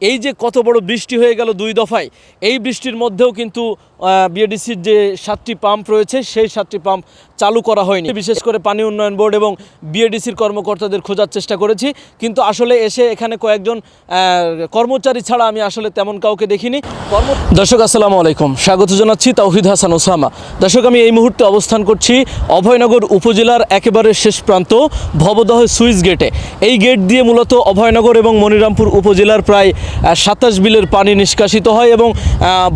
এই যে কত বড় বৃষ্টি হয়ে গেল দুই দফায় এই বৃষ্টির মধ্যেও কিন্তু বিএডিসির যে সাতটি পাম্প রয়েছে, সেই সাতটি পাম্প চালু করা হয়নি। বিশেষ করে পানি উন্নয়ন বোর্ড এবং বিএডিসির কর্মকর্তাদের খোঁজার চেষ্টা করেছি, কিন্তু আসলে এসে এখানে কয়েকজন কর্মচারী ছাড়া আমি আসলে তেমন কাউকে দেখিনি। কর্ম দর্শক, আসসালামু আলাইকুম। স্বাগত জানাচ্ছি তাওহিদ হাসান ওসামা। দর্শক, আমি এই মুহূর্তে অবস্থান করছি অভয়নগর উপজেলার একেবারে শেষ প্রান্ত, ভবদহ সুইচ গেটে। এই গেট দিয়ে মূলত অভয়নগর এবং মনিরামপুর উপজেলার প্রায় সাতাশ বিলের পানি নিষ্কাশিত হয় এবং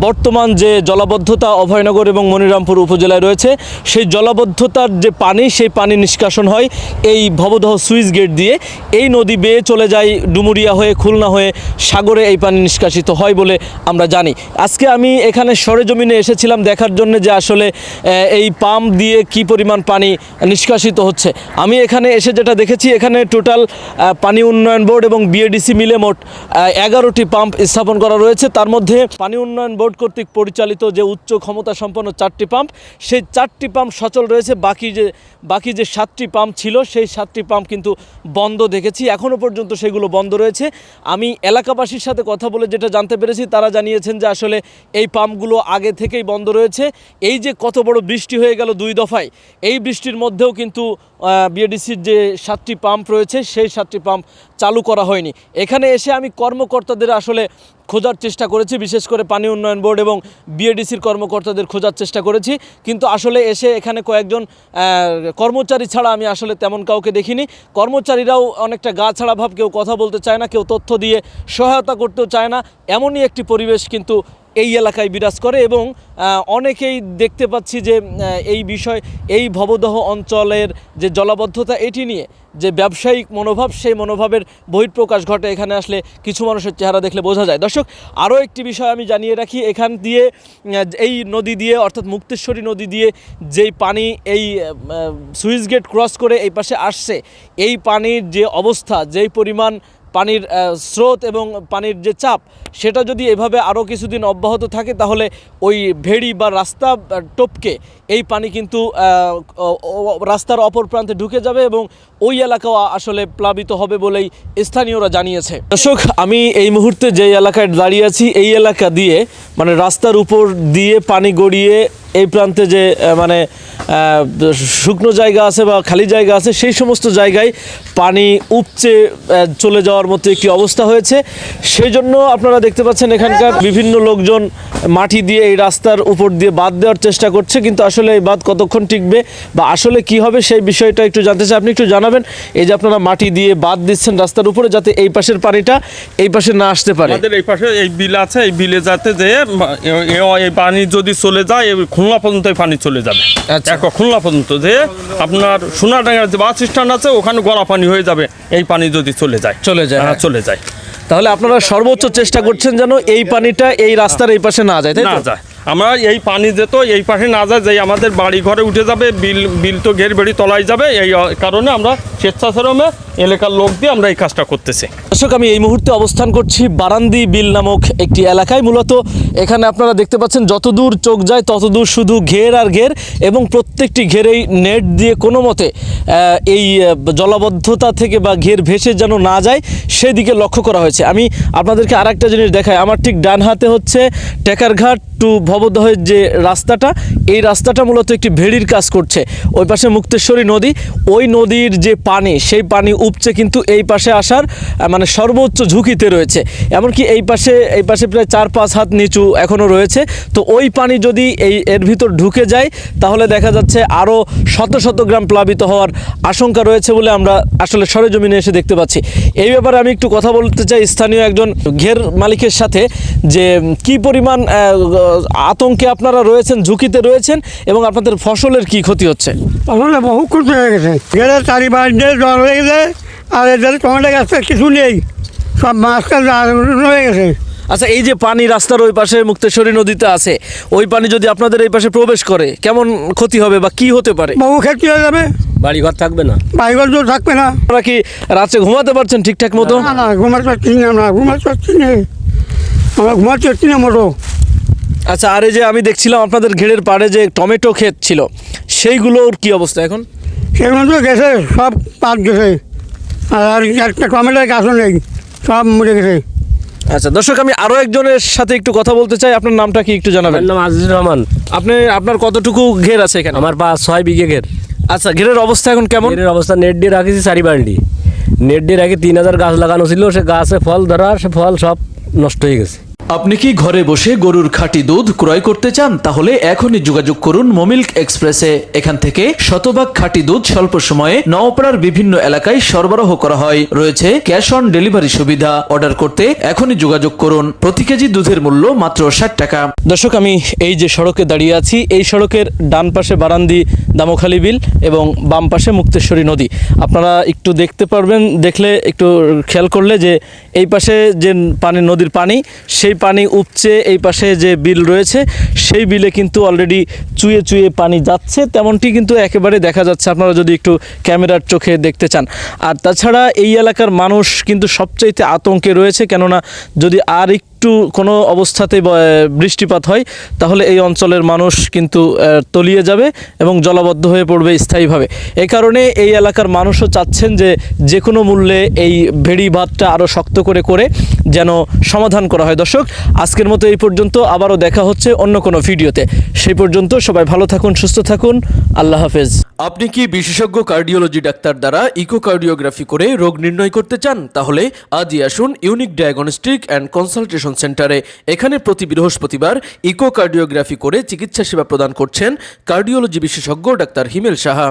বর্তমান যে জলাবদ্ধতা অভয়নগর এবং মনিরামপুর উপজেলায় রয়েছে। সেই জলাবদ্ধতার যে পানি, সেই পানি নিষ্কাশন হয় এই ভবদহ সুইচ গেট দিয়ে। এই নদী বেয়ে চলে যায় ডুমুরিয়া হয়ে খুলনা হয়ে সাগরে এই পানি নিষ্কাশিত হয় বলে আমরা জানি। আজকে আমি এখানে সরেজমিনে এসেছিলাম দেখার জন্য যে আসলে এই পাম্প দিয়ে কি পরিমাণ পানি নিষ্কাশিত হচ্ছে। আমি এখানে এসে যেটা দেখেছি, এখানে টোটাল পানি উন্নয়ন বোর্ড এবং বিএডিসি মিলে মোট এগারোটি পাম্প স্থাপন করা রয়েছে। তার মধ্যে পানি উন্নয়ন বোর্ড কর্তৃক পরিচালিত যে উচ্চ ক্ষমতা সম্পন্ন চারটি পাম্প, সেই চারটি পাম্প সচল রয়েছে। বাকি যে বাকি যে সাতটি পাম্প ছিল, সেই সাতটি পাম্প কিন্তু বন্ধ দেখেছি। এখনও পর্যন্ত সেগুলো বন্ধ রয়েছে। আমি এলাকাবাসীর সাথে কথা বলে যেটা জানতে পেরেছি, তারা জানিয়েছেন যে আসলে এই পাম্পগুলো আগে থেকেই বন্ধ রয়েছে। এই যে কত বড় বৃষ্টি হয়ে গেল দুই দফায়, এই বৃষ্টির মধ্যেও কিন্তু বিএডিসির যে সাতটি পাম্প রয়েছে, সেই সাতটি পাম্প চালু করা হয়নি। এখানে এসে আমি কর্মকর্তাদের আসলে খোঁজার চেষ্টা করেছি, বিশেষ করে পানি উন্নয়ন বোর্ড এবং বিএডিসির কর্মকর্তাদের খোঁজার চেষ্টা করেছি। কিন্তু আসলে এসে এখানে কয়েকজন কর্মচারী ছাড়া আমি আসলে তেমন কাউকে দেখিনি। কর্মচারীরাও অনেকটা গা ছাড়া ভাব, কেউ কথা বলতে চায় না, কেউ তথ্য দিয়ে সহায়তা করতেও চায় না। এমনই একটি পরিবেশ কিন্তু এই এলাকায় বিরাজ করে এবং অনেকেই দেখতে পাচ্ছি যে এই বিষয়, এই ভবদহ অঞ্চলের যে জলাবদ্ধতা, এটি নিয়ে যে ব্যবসায়িক মনোভাব, সেই মনোভাবের বহিঃপ্রকাশ ঘটে এখানে আসলে কিছু মানুষের চেহারা দেখলে বোঝা যায়। দর্শক, আরও একটি বিষয় আমি জানিয়ে রাখি, এখান দিয়ে এই নদী দিয়ে, অর্থাৎ মুক্তেশ্বরী নদী দিয়ে যেই পানি এই সুইচ গেট ক্রস করে এই পাশে আসছে, এই পানির যে অবস্থা, যেই পরিমাণ পানির স্রোত এবং পানির যে চাপ, সেটা যদি এভাবে আরও কিছুদিন অব্যাহত থাকে, তাহলে ওই ভেড়ি বা রাস্তা টপকে এই পানি কিন্তু রাস্তার অপর প্রান্তে ঢুকে যাবে এবং ওই এলাকাও আসলে প্লাবিত হবে বলেই স্থানীয়রা জানিয়েছে। দর্শক, আমি এই মুহূর্তে যে এলাকায় দাঁড়িয়ে আছি, এই এলাকা দিয়ে মানে রাস্তার উপর দিয়ে পানি গড়িয়ে এই প্রান্তে যে মানে শুকনো জায়গা আছে বা খালি জায়গা আছে, সেই সমস্ত জায়গায় পানি উপচে চলে যাওয়ার মতো একটি অবস্থা হয়েছে। সেই জন্য আপনারা দেখতে পাচ্ছেন এখানকার বিভিন্ন লোকজন মাটি দিয়ে এই রাস্তার উপর দিয়ে বাদ দেওয়ার চেষ্টা করছে, কিন্তু আসলে এই বাদ কতক্ষণ টিকবে বা আসলে কি হবে সেই বিষয়টা একটু জানতে চাই। আপনি একটু জানাবেন, এই যে আপনারা মাটি দিয়ে বাদ দিচ্ছেন রাস্তার উপরে যাতে এই পাশের পানিটা এই পাশে না আসতে পারে। এই পাশে এই বিল আছে, এই বিলে যাতে যে পানি যদি চলে যায় খুলনা পর্যন্ত এই পানি চলে যাবে। আচ্ছা। এক খুলনা পর্যন্ত যে আপনার সোনাডাঙ্গার যে বাস স্ট্যান্ড আছে ওখানে গলা পানি হয়ে যাবে। এই পানি যদি চলে যায় চলে যায়, হ্যাঁ হ্যাঁ। চলে যায়। তাহলে আপনারা সর্বোচ্চ চেষ্টা করছেন যেন এই পানিটা এই রাস্তার এই পাশে না যায় তাই না যায়। আমরা এই পানি যেত এই পাশে না যায় যে আমাদের বাড়ি ঘরে উঠে যাবে, বিল বিল তো ঘের বেড়ি তলায় যাবে, এই কারণে আমরা স্বেচ্ছাশ্রমে এলাকার লোক দিয়ে আমরা এই কাজটা করতেছি। দর্শক, আমি এই মুহূর্তে অবস্থান করছি বারান্দি বিল নামক একটি এলাকায়। মূলত এখানে আপনারা দেখতে পাচ্ছেন, যতদূর চোখ যায়, ততদূর শুধু ঘের আর ঘের এবং প্রত্যেকটি ঘেরেই নেট দিয়ে কোনো মতে এই জলাবদ্ধতা থেকে বা ঘের ভেসে যেন না যায়, সেদিকে লক্ষ্য করা হয়েছে। আমি আপনাদেরকে আর একটা জিনিস দেখাই। আমার ঠিক ডান হাতে হচ্ছে টেকারঘাট টু ভবদহের যে রাস্তাটা, এই রাস্তাটা মূলত একটি ভেড়ির কাজ করছে। ওই পাশে মুক্তেশ্বরী নদী, ওই নদীর যে পানি, সেই পানি উপচে কিন্তু এই পাশে আসার মানে সর্বোচ্চ ঝুঁকিতে রয়েছে। এমনকি এই পাশে এই পাশে প্রায় চার পাঁচ হাত নিচু এখনও রয়েছে। তো ওই পানি যদি এই, এর ভিতর ঢুকে যায়, তাহলে দেখা যাচ্ছে আরও শত শত গ্রাম প্লাবিত হওয়ার আশঙ্কা রয়েছে বলে আমরা আসলে সরেজমিনে এসে দেখতে পাচ্ছি। এই ব্যাপারে আমি একটু কথা বলতে চাই স্থানীয় একজন ঘের মালিকের সাথে যে কি পরিমাণ আতঙ্কে আপনারা রয়েছেন ঝুঁকিতে রয়েছেন এবং আপনাদের ফসলের কি ক্ষতি হচ্ছে? আসলে বহু ক্ষতি হয়ে গেছে। গেলে চারিবার দিয়ে জল হয়ে গেছে আর এদের টমেটো গাছে কিছু নেই। সব মাছ টাছ হয়ে গেছে। আচ্ছা এই যে পানি রাস্তার ওই পাশে মুক্তেশ্বরী নদীতে আছে ওই পানি যদি আপনাদের এই পাশে প্রবেশ করে কেমন ক্ষতি হবে বা কি হতে পারে? বহু ক্ষতি হয়ে যাবে। বাড়িঘর থাকবে না? বাড়িঘর তো থাকবে না। আপনারা কি রাতে ঘুমাতে পারছেন ঠিকঠাক মতো? না না ঘুমাতে পারছি না আমরা ঘুমাতে পারছি না। আমরা ঘুমাতে পারছি না মোটো আচ্ছা আর এই যে আমি দেখছিলাম আপনাদের ঘেরের পাড়ে যে টমেটো ক্ষেত ছিল সেইগুলোর কি অবস্থা এখন? সেগুলো তো গেছে সব পাক গেছে। আর একটা টমেটোর গাছও নেই সব মরে গেছে। আচ্ছা দর্শক আমি আরও একজনের সাথে একটু কথা বলতে চাই আপনার নামটা কি একটু জানাবেন? নাম আজিজুর রহমান। আপনি আপনার কতটুকু ঘের আছে এখানে? আমার পাঁচ ছয় বিঘে ঘের। আচ্ছা ঘেরের অবস্থা এখন কেমন? ঘেরের অবস্থা নেট দিয়ে রাখেছি চারি বাল্টি নেট দিয়ে রাখি তিন হাজার গাছ লাগানো ছিল সে গাছে ফল ধরা সে ফল সব নষ্ট হয়ে গেছে। আপনি কি ঘরে বসে গরুর খাঁটি দুধ ক্রয় করতে চান? তাহলে এখনই যোগাযোগ করুন মোমিল্ক এক্সপ্রেসে। এখান থেকে শতভাগ খাঁটি দুধ স্বল্প সময়ে নওপাড়ার বিভিন্ন এলাকায় সরবরাহ করা হয়। রয়েছে ক্যাশ অন ডেলিভারি সুবিধা। অর্ডার করতে এখনই যোগাযোগ করুন। প্রতি কেজি দুধের মূল্য মাত্র ষাট টাকা। দর্শক, আমি এই যে সড়কে দাঁড়িয়ে আছি, এই সড়কের ডান পাশে বারান্দি দামোখালি বিল এবং বাম পাশে মুক্তেশ্বরী নদী। আপনারা একটু দেখতে পারবেন, দেখলে একটু খেয়াল করলে যে এই পাশে যে পানি নদীর পানি, সেই পানি উপচে এই পাশে যে বিল রয়েছে, সেই বিলে কিন্তু অলরেডি চুয়ে চুয়ে পানি যাচ্ছে। তেমনটি কিন্তু একেবারে দেখা যাচ্ছে। আপনারা যদি একটু ক্যামেরার চোখে দেখতে চান। আর তাছাড়া এই এলাকার মানুষ কিন্তু সবচাইতে আতঙ্কে রয়েছে। কেননা যদি আর একটু কোনো অবস্থাতে বৃষ্টিপাত হয়, তাহলে এই অঞ্চলের মানুষ কিন্তু তলিয়ে যাবে এবং জলাবদ্ধ হয়ে পড়বে স্থায়ীভাবে। এই কারণে এই এলাকার মানুষও চাচ্ছেন যে যে কোনো মূল্যে এই ভেড়ি বাঁধটা আরও শক্ত করে করে যেন সমাধান করা হয়। দর্শক, আজকের মতো এই পর্যন্ত। আবারও দেখা হচ্ছে অন্য কোনো ভিডিওতে। সেই পর্যন্ত সবাই ভালো থাকুন, সুস্থ থাকুন। আল্লাহ হাফেজ। আপনি কি বিশেষজ্ঞ কার্ডিওলজি ডাক্তার দ্বারা ইকোকার্ডিওগ্রাফি করে রোগ নির্ণয় করতে চান? তাহলে আজই আসুন ইউনিক ডায়াগনস্টিক অ্যান্ড কনসালটেশন সেন্টারে। এখানে প্রতি বৃহস্পতিবার ইকোকার্ডিওগ্রাফি করে চিকিৎসা সেবা প্রদান করছেন কার্ডিওলজি বিশেষজ্ঞ ডাক্তার হিমেল সাহা।